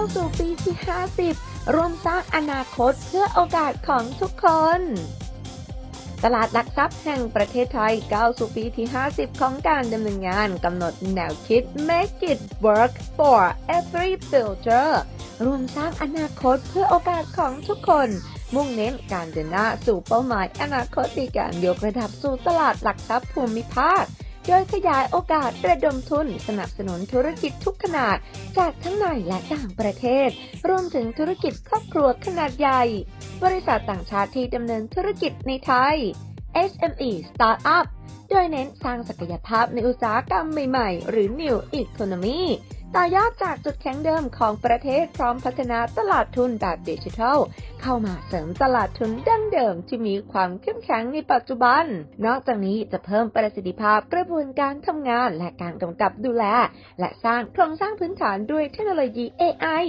าวสู่ปีที่ 50 ร่วมสร้างอนาคตเพื่อโอกาสของทุกคน ตลาดหลักทรัพย์แห่งประเทศไทยก้าวสู่ปีที่ 50 ของการดำเนินงานกำหนดแนวคิด Make it work for every future รวมสร้างอนาคตเพื่อโอกาสของทุกคน มุ่งเน้นการเดินหน้าสู่เป้าหมายอนาคตในการยกระดับสู่ตลาดหลักทรัพย์ภูมิภาค ดยขยายโอกาสระดมทุนสนับสนุนธุรกิจทุกขนาด จากทั้งในและต่างประเทศ รวมถึงธุรกิจครอบครัวขนาดใหญ่ บริษัทต่างชาติที่ดำเนินธุรกิจในไทย SME Startup โดยเน้นสร้างศักยภาพในอุตสาหกรรมใหม่ ๆ หรือ New Economy ต่อยอดจากจุดแข็งเดิมของประเทศพร้อมพัฒนาตลาดทุนแบบดิจิทัล เข้ามาเสริมตลาดทุนดั้งเดิมที่มีความเข้มแข็งในปัจจุบัน นอกจากนี้จะเพิ่มประสิทธิภาพกระบวนการทำงานและการกำกับดูแล และสร้างโครงสร้างพื้นฐานด้วยเทคโนโลยี AI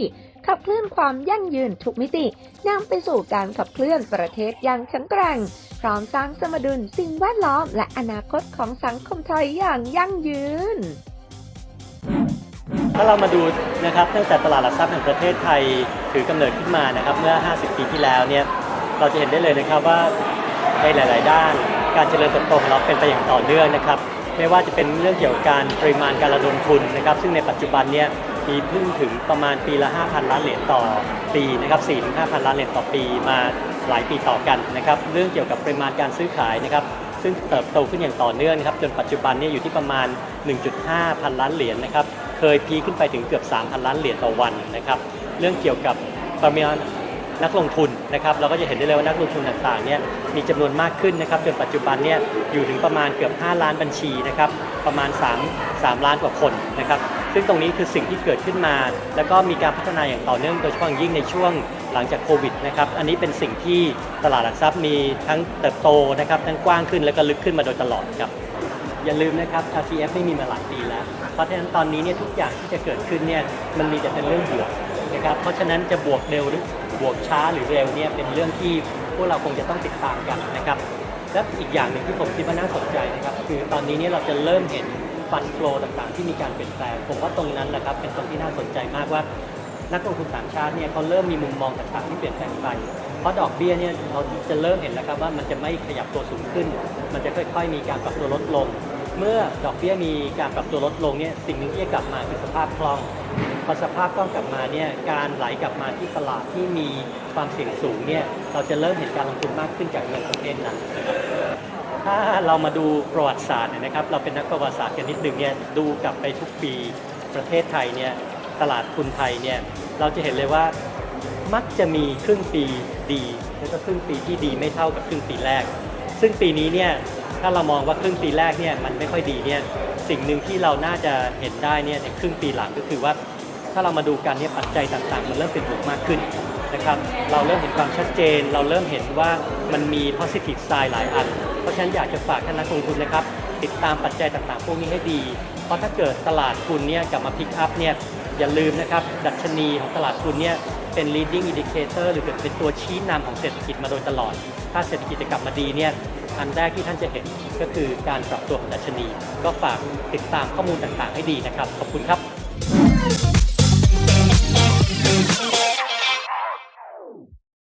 ขับเคลื่อนความยั่งยืนทุกมิตินำไปสู่การขับเคลื่อนประเทศอย่างแข็งแกร่ง พร้อมสร้างสมดุลสิ่งแวดล้อม และอนาคตของสังคมไทยอย่างยั่งยืน ถ้าเรามาดูนะครับตั้งแต่ตลาดหลักทรัพย์แห่งประเทศไทยถือกำเนิดขึ้นมานะครับเมื่อ 50 ปีที่แล้วเนี่ยเราจะเห็นได้เลยนะครับว่าในหลาย ๆ ด้าน การเจริญเติบโตของเราเป็นไปอย่างต่อเนื่องนะครับไม่ว่าจะเป็นเรื่องเกี่ยวกับการปริมาณการระดมทุนนะครับ ซึ่งในปัจจุบันเนี่ยมีพึ่งถึงประมาณปีละ 5,000 ล้านเหรียญต่อปีนะครับ4-5,000 ล้านเหรียญต่อปีมาหลายปีต่อกันนะครับ เรื่องเกี่ยวกับปริมาณการซื้อขายนะครับ ซึ่งเติบโตขึ้นอย่างต่อเนื่องนะครับ จนปัจจุบันเนี่ยอยู่ที่ประมาณ 1.5 พันล้านเหรียญนะครับ เคยพีคขึ้นไปถึงเกือบ 3,000 ล้านเหรียญต่อวันนะครับ เรื่องเกี่ยวกับปริมาณนักลงทุนนะครับ เราก็จะเห็นได้เลยว่านักลงทุนต่างๆเนี่ยมีจำนวนมากขึ้นนะครับจนปัจจุบันเนี่ยอยู่ถึงประมาณเกือบ 5 ล้านบัญชีนะครับประมาณ 3 3 ล้านกว่าคนนะครับ ซึ่งตรงนี้คือสิ่งที่เกิดขึ้นมา แล้วก็มีการพัฒนาอย่างต่อเนื่องโดยเฉพาะยิ่งในช่วงหลังจากโควิดนะครับ อันนี้เป็นสิ่งที่ตลาดหลักทรัพย์มีทั้งเติบโตนะครับทั้งกว้างขึ้นแล้วก็ลึกขึ้นมาโดยตลอดครับ อย่าลืมนะครับ RTF ไม่มีมาหลายปีแล้ว เพราะฉะนั้นตอนนี้เนี่ยทุกอย่างที่จะเกิดขึ้นเนี่ยมันมีแต่เป็นเรื่องบวกนะครับ เพราะฉะนั้นจะบวกเร็วหรือบวกช้าหรือเร็วเนี่ยเป็นเรื่องที่พวกเราคงจะต้องติดตามกันนะครับ และอีกอย่างหนึ่งที่ผมคิดว่าน่าสนใจนะครับ คือตอนนี้เนี่ยเราจะเริ่มเห็นฟันโฟลต่างๆ ที่มีการเปลี่ยนแปลง ผมว่าตรงนั้นแหละครับเป็นตรงที่น่าสนใจมากว่านักลงทุนต่างชาติเนี่ยเขาเริ่มมีมุมมองต่างๆที่เปลี่ยนแปลงไป เพราะดอกเบี้ยเนี่ยเราจะเริ่มเห็นแล้วครับว่ามันจะไม่ขยับตัวสูงขึ้น มันจะค่อย ๆ มีการปรับตัวลดลง เมื่อดอกเบี้ยมีการปรับตัวลดลงเนี่ยสิ่งหนึ่งที่จะกลับมาคือสภาพคล่องพอสภาพคล่องกลับมาเนี่ยการไหลกลับมาที่ตลาดที่มีความเสี่ยงสูงเนี่ยเราจะเริ่มเห็นการลงทุนมากขึ้นจากเงินประเภทนั้นะถ้าเรามาดูประวัติศาสตร์เนี่ยนะครับ เราเป็นนักประวัติศาสตร์กันนิดหนึ่งเนี่ยดูกลับไปทุกปีประเทศไทยเนี่ยตลาดทุนไทยเนี่ยเราจะเห็นเลยว่ามักจะมีครึ่งปีดี แล้วก็ครึ่งปีที่ดีไม่เท่ากับครึ่งปีแรก ซึ่งปีนี้เนี่ยถ้าเรามองว่าครึ่งปีแรกเนี่ยมันไม่ค่อยดีเนี่ยสิ่งหนึ่งที่เราน่าจะเห็นได้เนี่ยในครึ่งปีหลังก็คือว่าถ้าเรามาดูกันเนี่ยปัจจัยต่างๆ มันเริ่มเป็นบวกมากขึ้นนะครับเราเริ่มเห็นความชัดเจน เราเริ่มเห็นว่ามันมี positive sign หลายอัน เพราะฉะนั้นอยากจะฝากท่านนักลงทุนนะครับ ติดตามปัจจัยต่างๆ พวกนี้ให้ดี เพราะถ้าเกิดตลาดทุนเนี่ยกลับมาพิกอัพเนี่ยอย่าลืมนะครับ ดัชนีของตลาดทุนเนี่ยเป็น leading indicator หรือเป็นตัวชี้นำของเศรษฐกิจมาโดยตลอด ถ้าเศรษฐกิจจะกลับมาดีเนี่ยอันแรกที่ท่านจะเห็นก็คือการปรับตัวของดัชนี ก็ฝากติดตามข้อมูลต่างๆ ให้ดีนะครับ ขอบคุณครับ